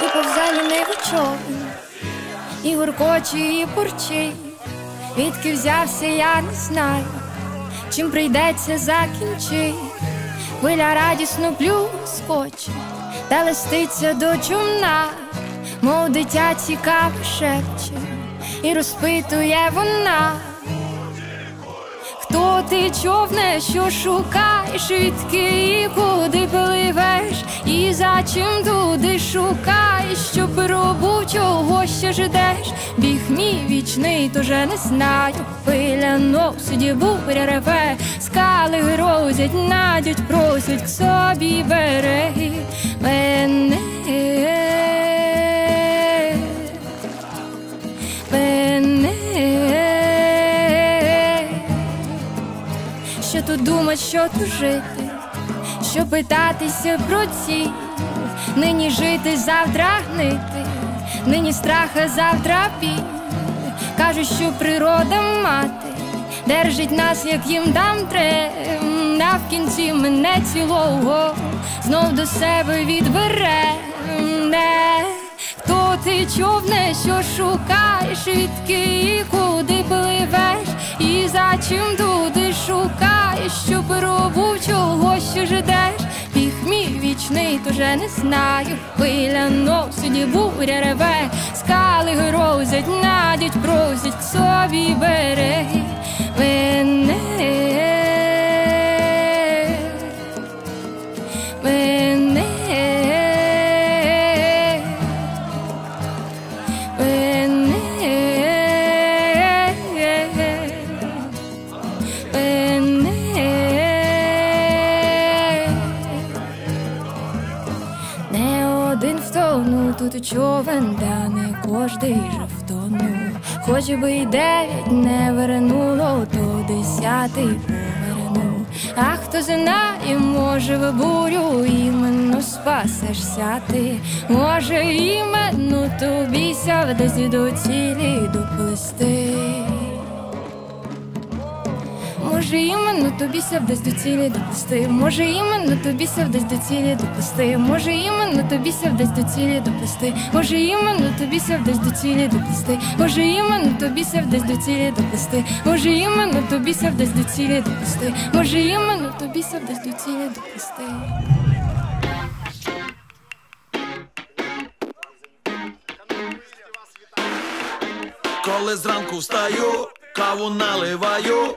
І повзе лінивий човен, і гуркоче, і бурчить. Відки взявся, я не знаю, чим прийдеться закінчить. Хвиля радісно плюскоче, та листиться до чумна, мов дитя цікаво шепче, і розпитує вона. Хто ти човне, що шукаєш, відки і куди пливеш, і за чим туди шукаєш, що пробув, чого ще ждеш, біг мій вічний, тоже не знаю. Пиля носить, буря реве, скали грозять, надять, просять к собі береги. Мене думать, що тут жити, що питатися про ці, нині жити, завтра гнити, нині страха, завтра пі. Кажуть, що природа мати держить нас, як їм дам треба, в кінці мене цілого знов до себе відбере. Ти човне, що шукаєш, відки і куди пливеш, і за чим туди шукаєш, що пробув, чого ще ждеш, біг мій вічний, тоже не знаю. Хвиля носить, буря реве, скали грозять, надять, просять собі береги мене. Кожний же втонув. Хоч би й дев'ять не вернуло, то десятий повернув. А хто знає, може в бурю іменно спасешся ти, може іменно тобі ся десь до цілі доплисти. Може іменно тобі ся вдасть до цілі доплисти, може іменно тобі ся вдасть до цілі доплисти, може іменно тобі ся вдасть до цілі доплисти, може іменно тобі ся вдасть до цілі доплисти, може іменно тобі ся вдасть до цілі доплисти, може іменно тобі ся вдасть до цілі доплисти, може іменно тобі ся вдасть до цілі доплисти. Коли зранку встаю, каву наливаю,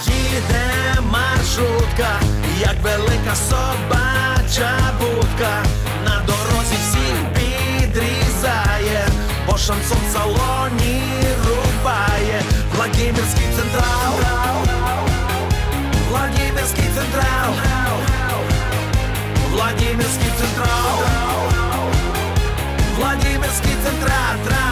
Їде маршрутка, як велика собача будка, на дорозі всіх підрізає, бо шансон салоні рубає, Владимирський централ, Владимирський централ, Владимирський централ, Владимирський централ,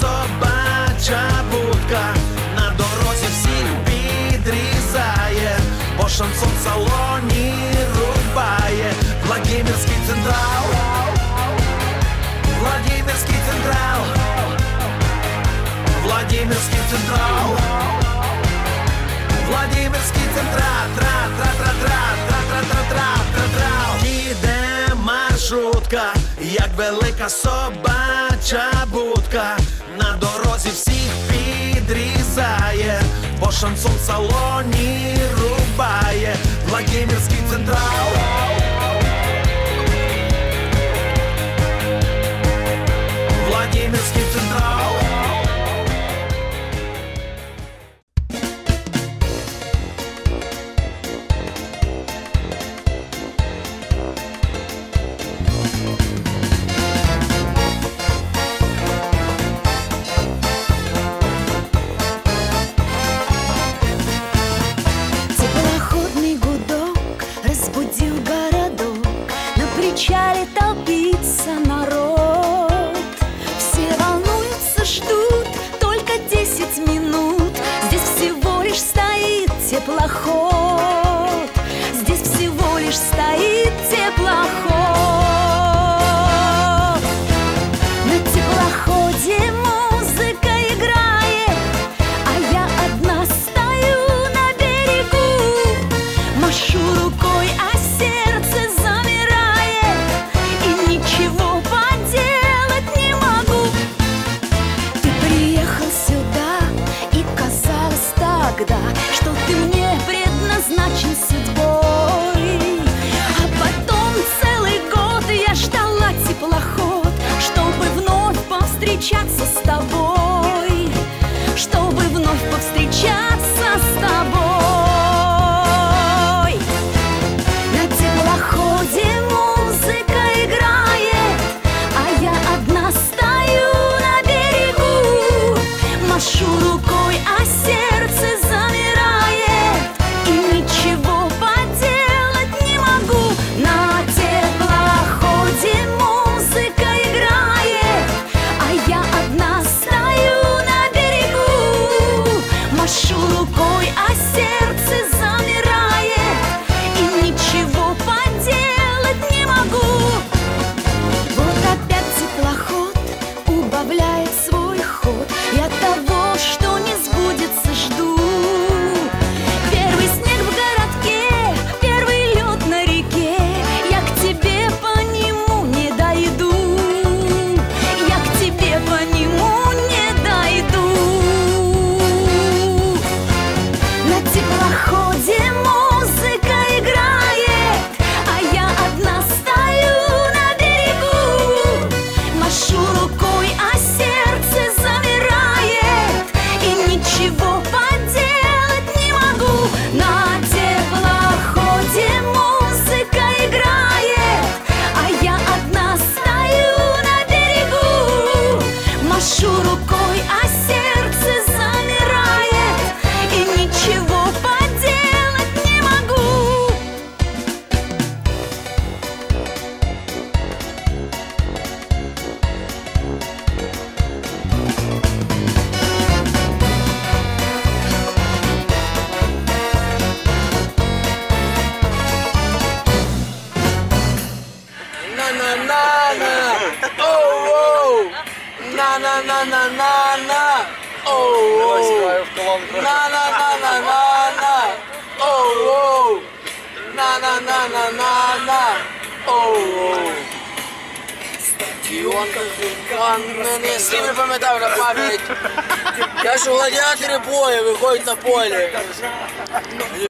собача будка, на дорозі всіх підрізає, бо шансон салоні рубає, Владимирський централ, Владимирський централ, Владимирський централ, Владимирський централ, тра тра тра тра тра тра тра на дорозі всіх підрізає, по шансон салоні рубає Владимирський централ. десять минут. Здесь всего лишь стоит теплоход. Здесь всего лишь стоит теплоход. з тобою. На-на-на-на-на-на! Оу! На-на-на-на-на-на! Оу! На-на-на-на-на-на! Оу! Стадион как вулкан на С ними пам'ятав на пам'ять. Кажу, гладіатори бою на поле.